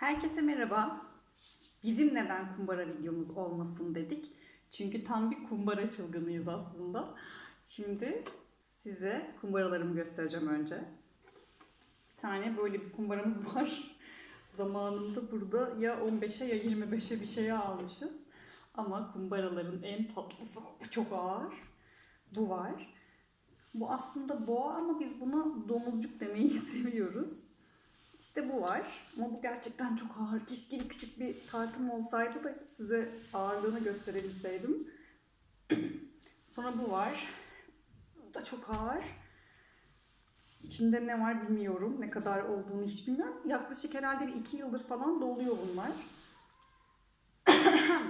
Herkese merhaba. Bizim neden kumbara videomuz olmasın dedik. Çünkü tam bir kumbara çılgınıyız aslında. Şimdi size kumbaralarımı göstereceğim önce. Bir tane böyle bir kumbaramız var. Zamanında burada ya 15'e ya 25'e bir şeye almışız. Ama kumbaraların en tatlısı çok ağır. Bu var. Bu aslında boğa ama biz buna domuzcuk demeyi seviyoruz. İşte bu var. Ama bu gerçekten çok ağır. Keşke küçük bir tartım olsaydı da size ağırlığını gösterebilseydim. Sonra bu var. Bu da çok ağır. İçinde ne var bilmiyorum. Ne kadar olduğunu hiç bilmiyorum. Yaklaşık herhalde bir iki yıldır falan doluyor bunlar.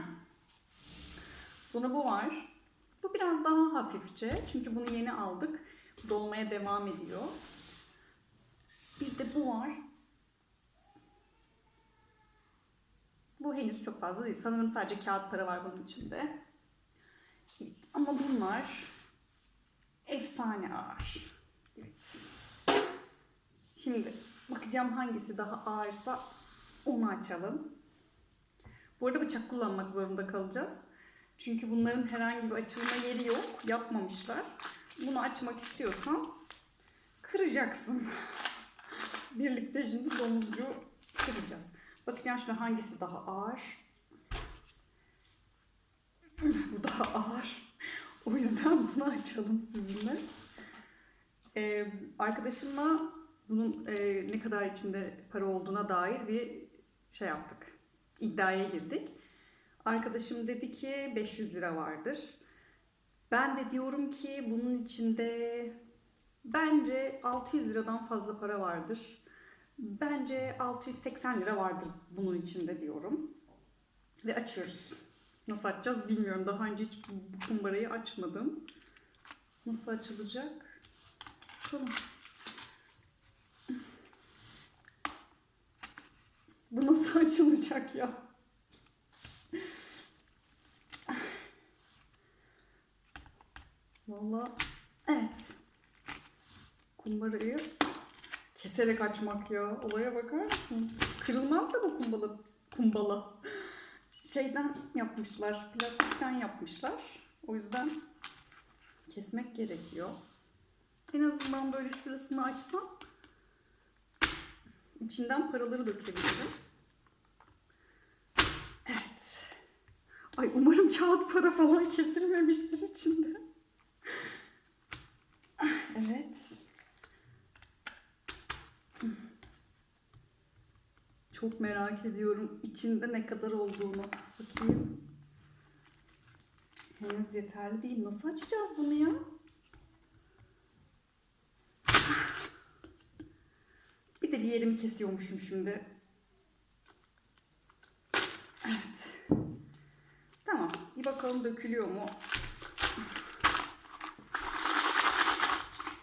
Sonra bu var. Bu biraz daha hafifçe. Çünkü bunu yeni aldık. Dolmaya devam ediyor. Bir de bu var. Bu henüz çok fazla değil. Sanırım sadece kağıt para var bunun içinde. Ama bunlar efsane ağır. Evet. Şimdi bakacağım hangisi daha ağırsa onu açalım. Bu arada bıçak kullanmak zorunda kalacağız. Çünkü bunların herhangi bir açılma yeri yok. Yapmamışlar. Bunu açmak istiyorsan kıracaksın. Birlikte şimdi domuzcu kıracağız. Bakacağım şimdi hangisi daha ağır. Bu daha ağır. O yüzden bunu açalım sizinle. Ee, arkadaşımla bunun e, ne kadar içinde para olduğuna dair bir şey yaptık. İddiaya girdik. Arkadaşım dedi ki 500 lira vardır. Ben de diyorum ki bunun içinde bence 600 liradan fazla para vardır. Bence 680 lira vardır bunun içinde diyorum. Ve açıyoruz. Nasıl açacağız bilmiyorum. Daha önce hiç bu kumbarayı açmadım. Nasıl açılacak? Bakalım. Bu nasıl açılacak ya? Vallahi evet. Kumbarayı keserek açmak ya. Olaya bakar mısınız? Kırılmaz da bu kumbala. Kumbala. Şeyden yapmışlar. Plastikten yapmışlar. O yüzden kesmek gerekiyor. En azından böyle şurasını açsam içinden paraları dökebilirim. Evet. Ay umarım kağıt para falan kesilmemiştir içinde. Evet. Çok merak ediyorum içinde ne kadar olduğunu. Bakayım. Henüz yeterli değil. Nasıl açacağız bunu ya? Bir de bir yerimi kesiyormuşum şimdi. Evet. Tamam. Bir bakalım dökülüyor mu?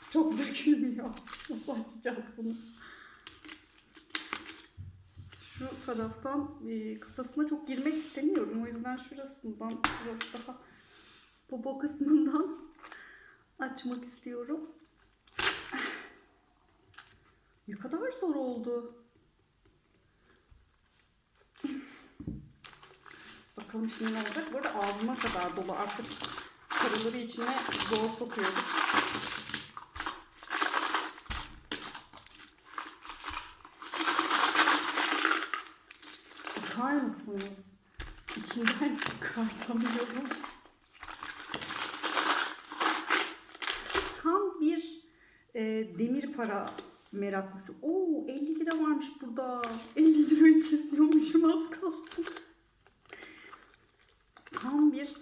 Çok dökülmüyor. Nasıl açacağız bunu? Şu taraftan e, kafasına çok girmek istemiyorum. O yüzden şurasından biraz daha popo kısmından açmak istiyorum. Ne kadar zor oldu. Bakalım şimdi ne olacak. Bu arada ağzıma kadar dolu. Artık paraları içine zor sokuyorum. Bakar mısınız? İçinden çıkartamıyorum. Tam bir e, demir para meraklısı. Oo 50 lira varmış burada. 50 lirayı kesiyormuşum az kalsın. Tam bir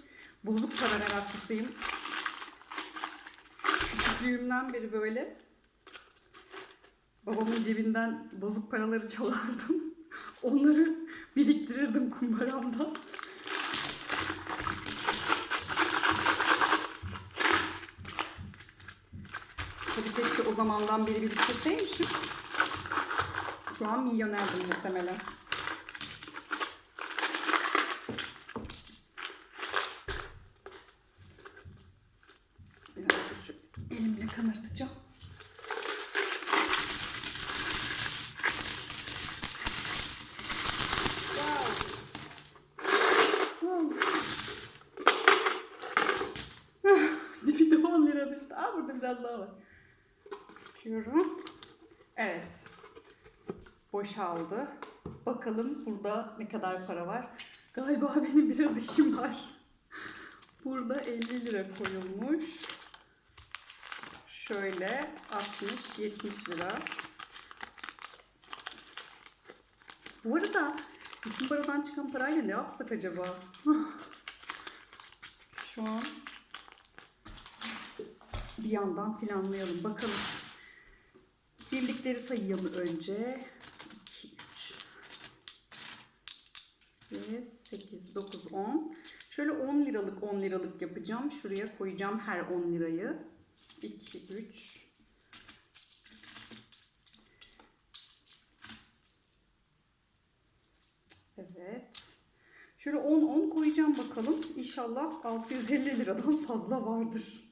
bozuk para meraklısıyım. Küçüklüğümden beri böyle babamın cebinden bozuk paraları çalardım. Onları biriktirirdim kumbaramda. Tabii keşke o zamandan beri biriktirseymişim. Şu an milyonerdim muhtemelen. Biraz da şu elimle kanırtacağım. biraz daha var. Bakıyorum. Evet. Boşaldı. Bakalım burada ne kadar para var. Galiba benim biraz işim var. Burada 50 lira koyulmuş. Şöyle 60-70 lira. Bu arada bütün paradan çıkan parayla ne yapsak acaba? Şu an bir yandan planlayalım. Bakalım. Birlikleri sayalım önce. 2, 3, 5, 8, 9, 10. Şöyle 10 liralık 10 liralık yapacağım. Şuraya koyacağım her 10 lirayı. 2, 3, Evet. Şöyle 10-10 koyacağım bakalım. İnşallah 650 liradan fazla vardır.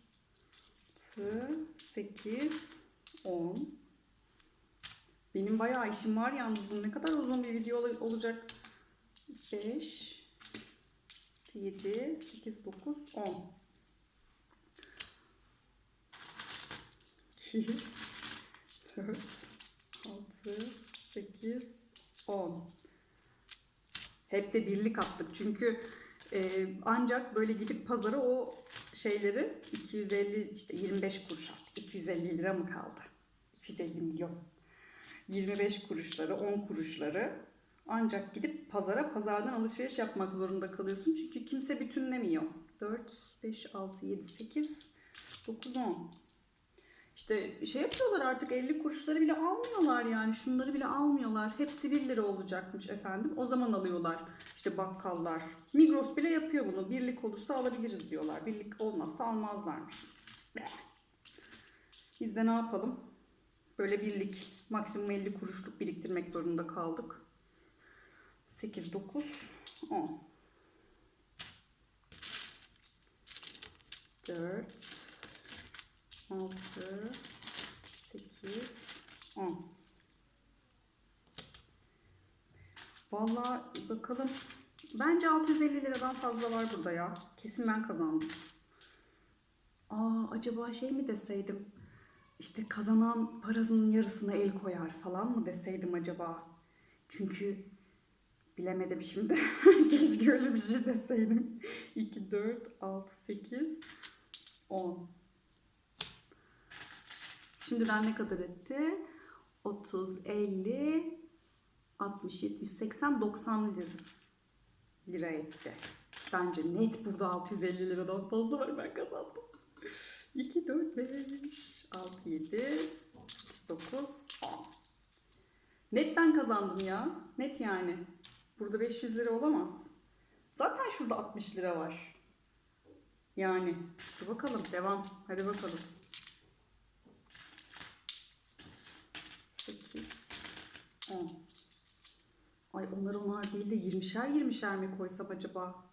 8, 10. Benim bayağı işim var yalnız bu ne kadar uzun bir video ol- olacak. 5, 7, 8, 9, 10. 2, 4, 6, 8, 10. Hep de birlik attık çünkü e, ancak böyle gidip pazara o şeyleri 250 işte 25 kuruş artık 250 lira mı kaldı? 250 milyon. 25 kuruşları 10 kuruşları ancak gidip pazara pazardan alışveriş yapmak zorunda kalıyorsun. Çünkü kimse bütünlemiyor. 4, 5, 6, 7, 8, 9, 10. İşte şey yapıyorlar artık 50 kuruşları bile almıyorlar yani şunları bile almıyorlar. Hepsi 1 lira olacakmış efendim. O zaman alıyorlar işte bakkallar. Migros bile yapıyor bunu. Birlik olursa alabiliriz diyorlar. Birlik olmazsa almazlarmış. Biz de ne yapalım? Böyle birlik maksimum 50 kuruşluk biriktirmek zorunda kaldık. 8, 9, 10. 4, 6, 8, 10. Vallahi bakalım. Bence 650 liradan fazla var burada ya. Kesin ben kazandım. Aa acaba şey mi deseydim? İşte kazanan parasının yarısına el koyar falan mı deseydim acaba? Çünkü bilemedim şimdi. Keşke öyle bir şey deseydim. 2, 4, 6, 8, 10. Şimdiden ne kadar etti? 30, 50, 60, 70, 80, 90 lira, lira etti. Bence net burada 650 liradan fazla var ben kazandım. 2, 4, 5, 6, 7, 8, 9, 10. Net ben kazandım ya. Net yani. Burada 500 lira olamaz. Zaten şurada 60 lira var. Yani. Dur bakalım devam. Hadi bakalım. 8, 10. Ay onlar onlar değil de 20'şer 20'şer mi koysam acaba?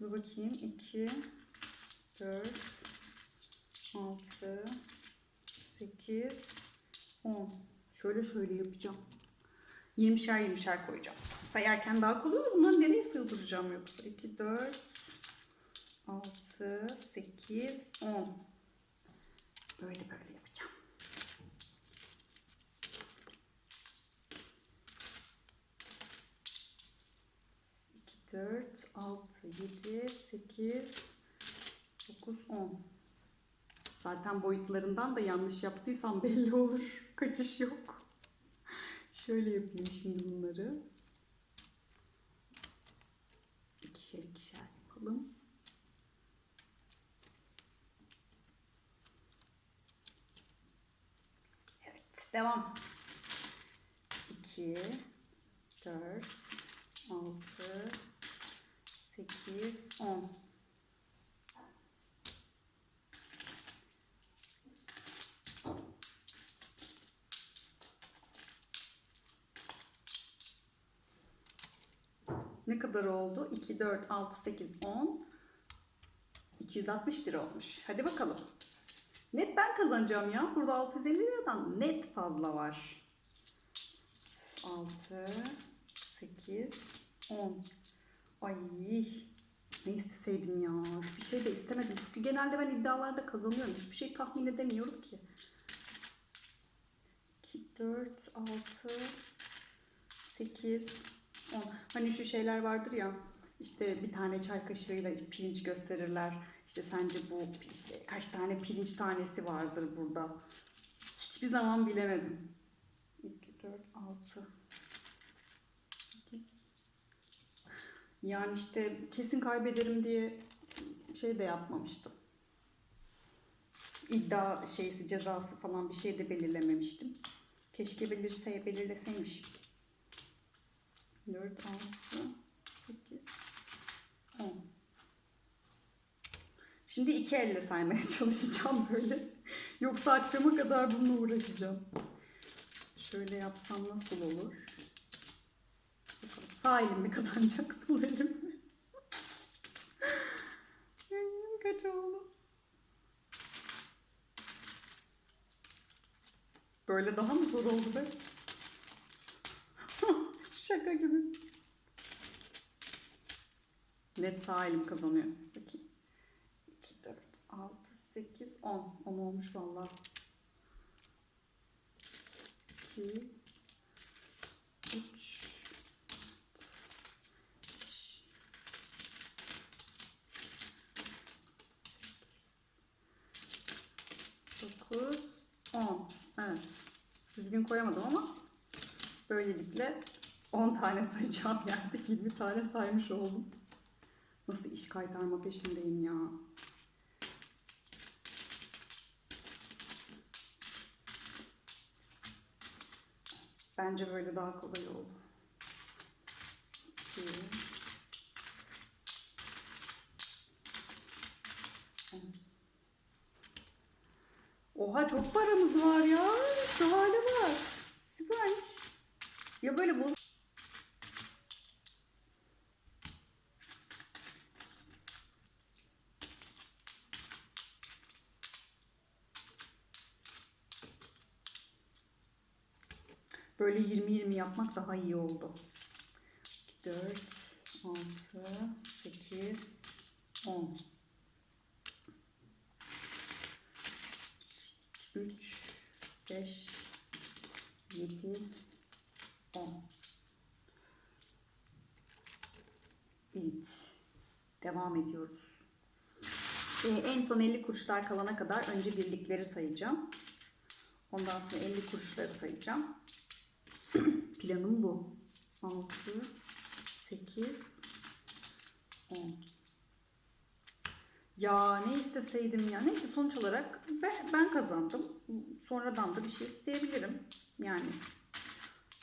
Bir bakayım. 2, 4, 6, 8, 10. Şöyle şöyle yapacağım. 20'şer 20'şer koyacağım. Sayarken daha kolay olur. Bunları nereye sığdıracağım yoksa? 2, 4, 6, 8, 10. Böyle böyle yapacağım. İki, dört, altı, yedi, sekiz, dokuz, on. Zaten boyutlarından da yanlış yaptıysam belli olur. Kaçış yok. Şöyle yapayım şimdi bunları. İkişer ikişer yapalım. Evet, devam. 2, 4, 6, 8, 10. Ne kadar oldu? 2, 4, 6, 8, 10. 260 lira olmuş. Hadi bakalım. Net ben kazanacağım ya. Burada 650 liradan net fazla var. 6, 8, 10. Ay ne isteseydim ya. Bir şey de istemedim. Çünkü genelde ben iddialarda kazanıyorum. Hiçbir şey tahmin edemiyorum ki. 2, 4, 6, 8, 10. Hani şu şeyler vardır ya. İşte bir tane çay kaşığıyla pirinç gösterirler. İşte sence bu işte kaç tane pirinç tanesi vardır burada. Hiçbir zaman bilemedim. 2, 4, 6, 8. Yani işte kesin kaybederim diye şey de yapmamıştım. İddia şeysi cezası falan bir şey de belirlememiştim. Keşke belirse belirleseymiş. 4, 6, 8, 10. Şimdi iki elle saymaya çalışacağım böyle. Yoksa akşama kadar bununla uğraşacağım. Şöyle yapsam nasıl olur? Sağ elim mi kazanacak, sol elim mi? Kaç oldu? Böyle daha mı zor oldu be? Şaka gibi. Net sağ elim kazanıyor. Bakayım. 2, 4, 6, 8, 10. 10 olmuş valla. 2, 3, 5, 9, 10. Evet. Düzgün koyamadım ama böylelikle 10 tane sayacağım yerde 20 tane saymış oldum. Kaytarma peşindeyim ya. Bence böyle daha kolay oldu. İki. Oha çok paramız var ya. Şu hale Böyle 20-20 yapmak daha iyi oldu. 4, 6, 8, 10. 3, 5, 7, 10. Evet. Devam ediyoruz. Ee, en son 50 kuruşlar kalana kadar önce birlikleri sayacağım. Ondan sonra 50 kuruşları sayacağım. Planım bu. 6, 8, 10. Ya ne isteseydim ya. Neyse sonuç olarak ben, kazandım. Sonradan da bir şey isteyebilirim. Yani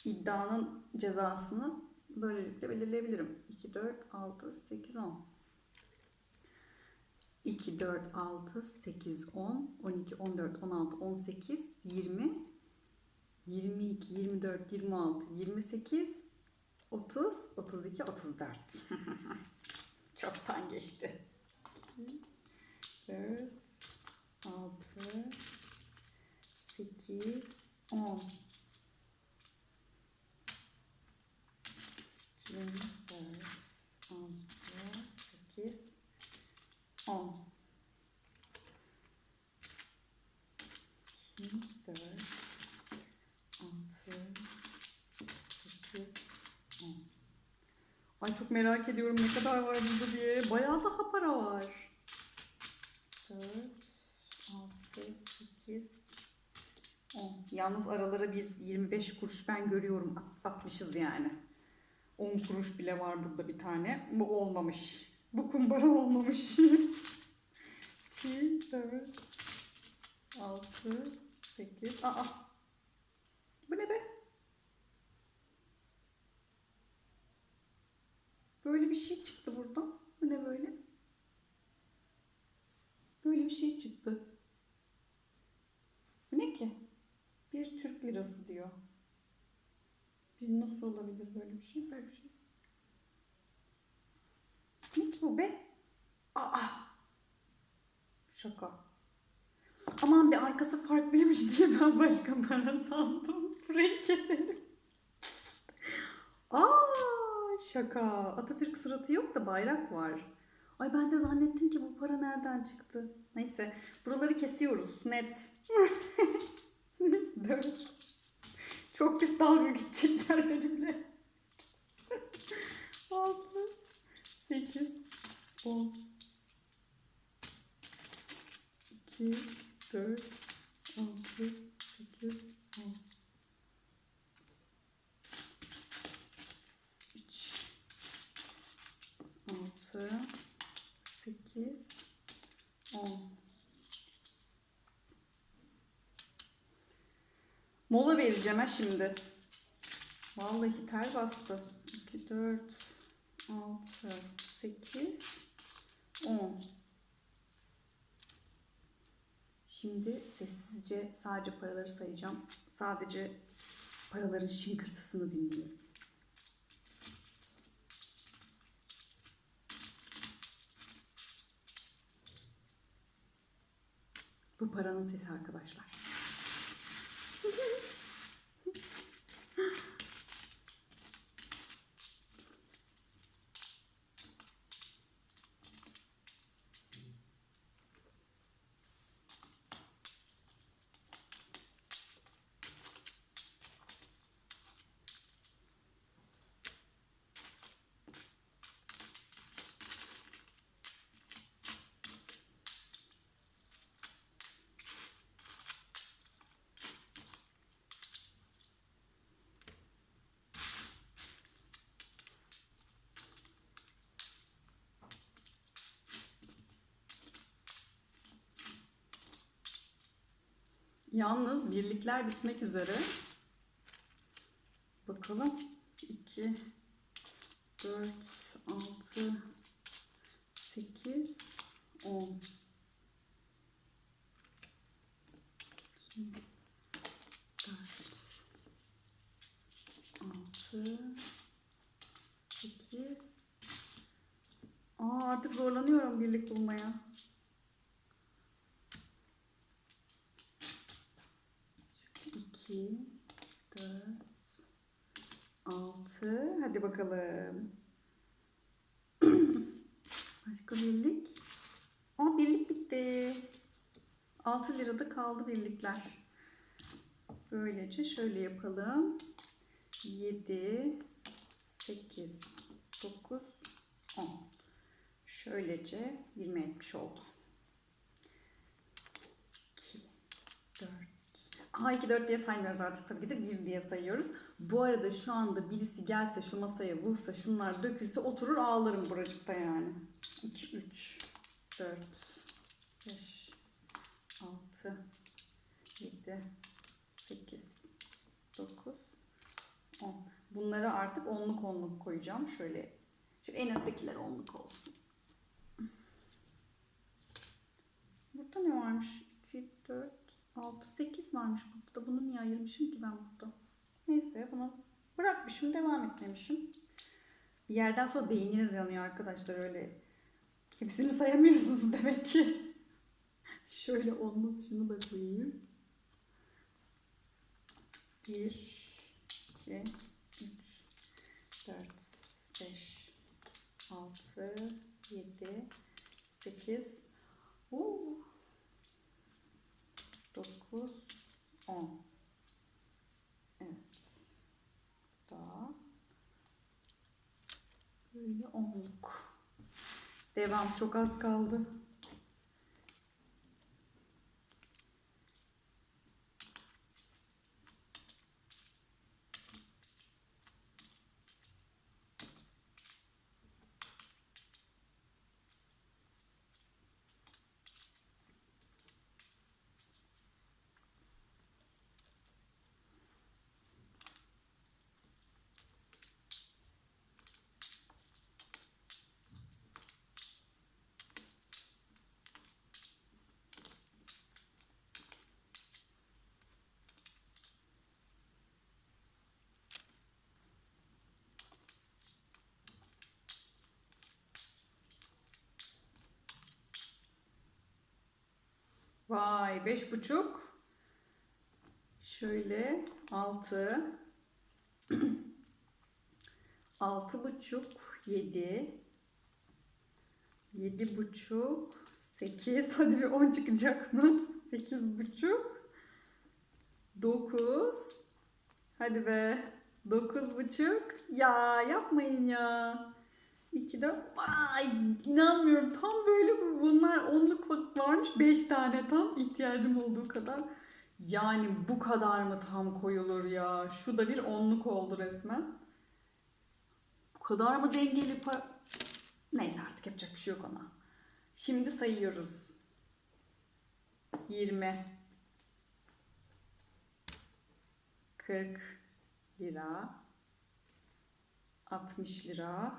iddianın cezasını böylelikle belirleyebilirim. 2, 4, 6, 8, 10. 2, 4, 6, 8, 10, 12, 14, 16, 18, 20, 22, 24, 26, 28, 30, 32, 34. Çoktan geçti. 4, 6, 8, 10. 2, 4, 6, 8, 10. 2, 4, 6, 8, 10. Ay çok merak ediyorum ne kadar var burada diye. Bayağı daha para var. 4, 6, 8, 10. Yalnız aralara bir 25 kuruş ben görüyorum. At- Atmışız yani. 10 kuruş bile var burada bir tane. Bu olmamış. Bu kumbara olmamış. 2, 4, 6, 8. Aa. Bu ne be? Böyle bir şey çıktı buradan. Bu ne böyle? Böyle bir şey çıktı. Bu ne ki? Bir Türk lirası diyor. Bir nasıl olabilir böyle bir şey? Böyle bir şey. Ne ki bu be? Aa! Şaka. Aman bir arkası farklıymış diye ben başka para sandım. Burayı keselim. Aa! Şaka. Atatürk suratı yok da bayrak var. Ay ben de zannettim ki bu para nereden çıktı. Neyse buraları kesiyoruz net. Dört. Çok pis dalga geçecekler benimle. Altı. Sekiz. On. İki. Dört. Altı. Sekiz. On. Üç. Altı. Sekiz. On. Vereceğim ha şimdi. Vallahi ter bastı. 2, 4, 6, 8, 10. Şimdi sessizce sadece paraları sayacağım. Sadece paraların şıngırtısını dinliyorum. Bu paranın sesi arkadaşlar. Yalnız birlikler bitmek üzere. Bakalım. 2 4 6 8 10 2 4 6 8 Aa artık zorlanıyorum birlik bulmaya. 2 4 6 Hadi bakalım. Başka birlik. Aa birlik bitti. 6 lirada kaldı birlikler. Böylece şöyle yapalım. 7 8 9 10 Şöylece 20 etmiş oldu. A2 4 diye saymıyoruz artık tabii ki de 1 diye sayıyoruz. Bu arada şu anda birisi gelse şu masaya vursa şunlar dökülse oturur ağlarım buracıkta yani. 2, 3, 4, 5, 6, 7, 8, 9, 10. Bunları artık onluk onluk koyacağım. Şöyle, şöyle en öndekiler onluk olsun. Burada ne varmış? 2, 4, 6, 8 varmış burada. Bunu niye ayırmışım ki ben burada? Neyse bunu bırakmışım, devam etmemişim. Bir yerden sonra beyniniz yanıyor arkadaşlar öyle. Hepsini sayamıyorsunuz demek ki. Şöyle onlu şunu da koyayım. 1, 2, 3, 4, 5, 6, 7, 8, Oo. 9, 10. Evet. Daha böyle onluk. Devam çok az kaldı. Vay beş buçuk. Şöyle altı. Altı buçuk. Yedi. Yedi buçuk, sekiz. Hadi bir on çıkacak mı? Sekiz buçuk, dokuz. Hadi be. Dokuz buçuk. Ya yapmayın ya. İki de vay inanmıyorum tam böyle bu- bunlar onluk va- varmış beş tane tam ihtiyacım olduğu kadar. Yani bu kadar mı tam koyulur ya? Şu da bir onluk oldu resmen. Bu kadar mı dengeli para? Neyse artık yapacak bir şey yok ona. Şimdi sayıyoruz. 20 40 lira 60 lira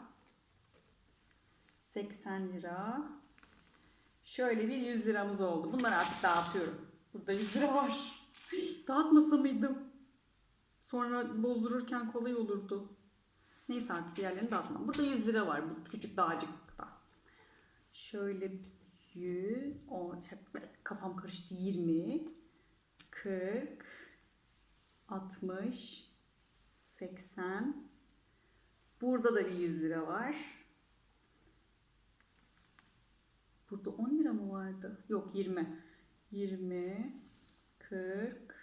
80 lira şöyle bir 100 liramız oldu. Bunları artık dağıtıyorum. Burada 100 lira var. Dağıtmasa mıydım? Sonra bozdururken kolay olurdu. Neyse artık diğerlerini dağıtmam. Burada 100 lira var bu küçük dağcıkta. Şöyle 100, o, şey, kafam karıştı 20, 40, 60, 80. Burada da bir 100 lira var. Burada 10 lira mı vardı? Yok 20. 20, 40,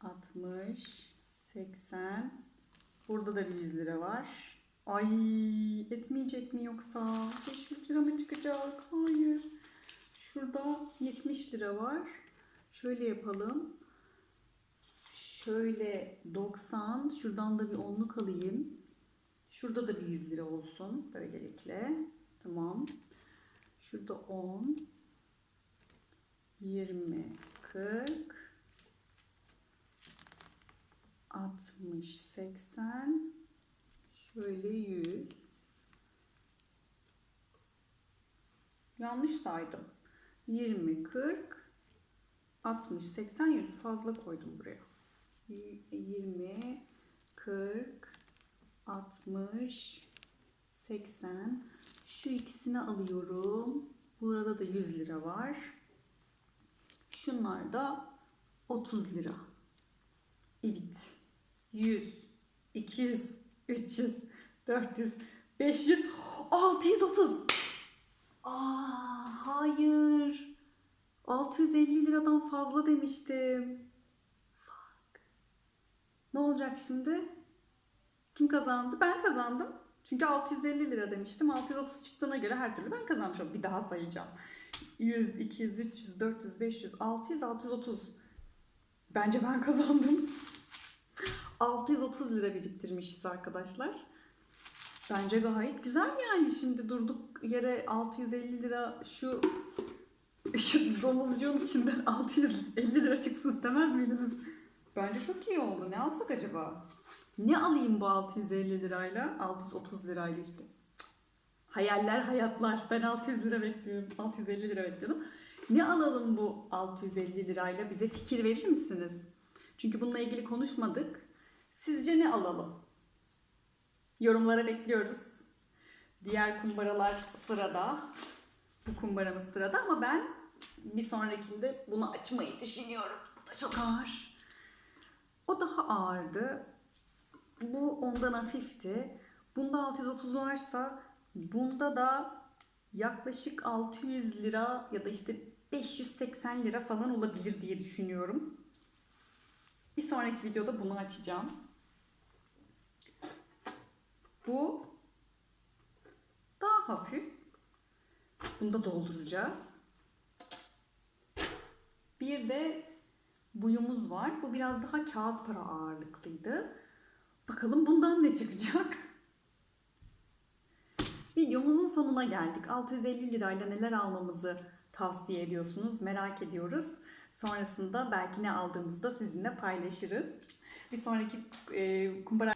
60, 80. Burada da bir 100 lira var. Ay etmeyecek mi yoksa? 500 lira mı çıkacak? Hayır. Şurada 70 lira var. Şöyle yapalım. Şöyle 90. Şuradan da bir onluk alayım. Şurada da bir 100 lira olsun. Böylelikle. Tamam. Şurada 10. 20, 40, 60, 80, şöyle 100. Yanlış saydım. 20, 40, 60, 80, 100 fazla koydum buraya. Y- 20, 40, 60, 80. Şu ikisini alıyorum. Burada da 100 lira var. Şunlar da 30 lira. Evet. 100, 200, 300, 400, 500, 630. Aa, hayır. 650 liradan fazla demiştim. Fuck. Ne olacak şimdi? Kim kazandı? Ben kazandım. Çünkü 650 lira demiştim. 630 çıktığına göre her türlü ben kazanmış oldum. Bir daha sayacağım. 100, 200, 300, 400, 500, 600, 630. Bence ben kazandım. 630 lira biriktirmişiz arkadaşlar. Bence gayet güzel yani şimdi durduk yere 650 lira şu şu domuzcuğun içinden 650 lira çıksın istemez miydiniz? Bence çok iyi oldu. Ne alsak acaba? Ne alayım bu 650 lirayla? 630 lirayla işte. Hayaller hayatlar. Ben 600 lira bekliyorum. 650 lira bekliyordum. Ne alalım bu 650 lirayla? Bize fikir verir misiniz? Çünkü bununla ilgili konuşmadık. Sizce ne alalım? Yorumlara bekliyoruz. Diğer kumbaralar sırada. Bu kumbaramız sırada ama ben bir sonrakinde bunu açmayı düşünüyorum. Bu da çok ağır. O daha ağırdı. Bu ondan hafifti. Bunda 630 varsa bunda da yaklaşık 600 lira ya da işte 580 lira falan olabilir diye düşünüyorum. Bir sonraki videoda bunu açacağım. Bu daha hafif. Bunu da dolduracağız. Bir de buyumuz var. Bu biraz daha kağıt para ağırlıklıydı. Bakalım bundan ne çıkacak? Videomuzun sonuna geldik. 650 lirayla neler almamızı tavsiye ediyorsunuz? Merak ediyoruz. Sonrasında belki ne aldığımızı da sizinle paylaşırız. Bir sonraki e, kumbara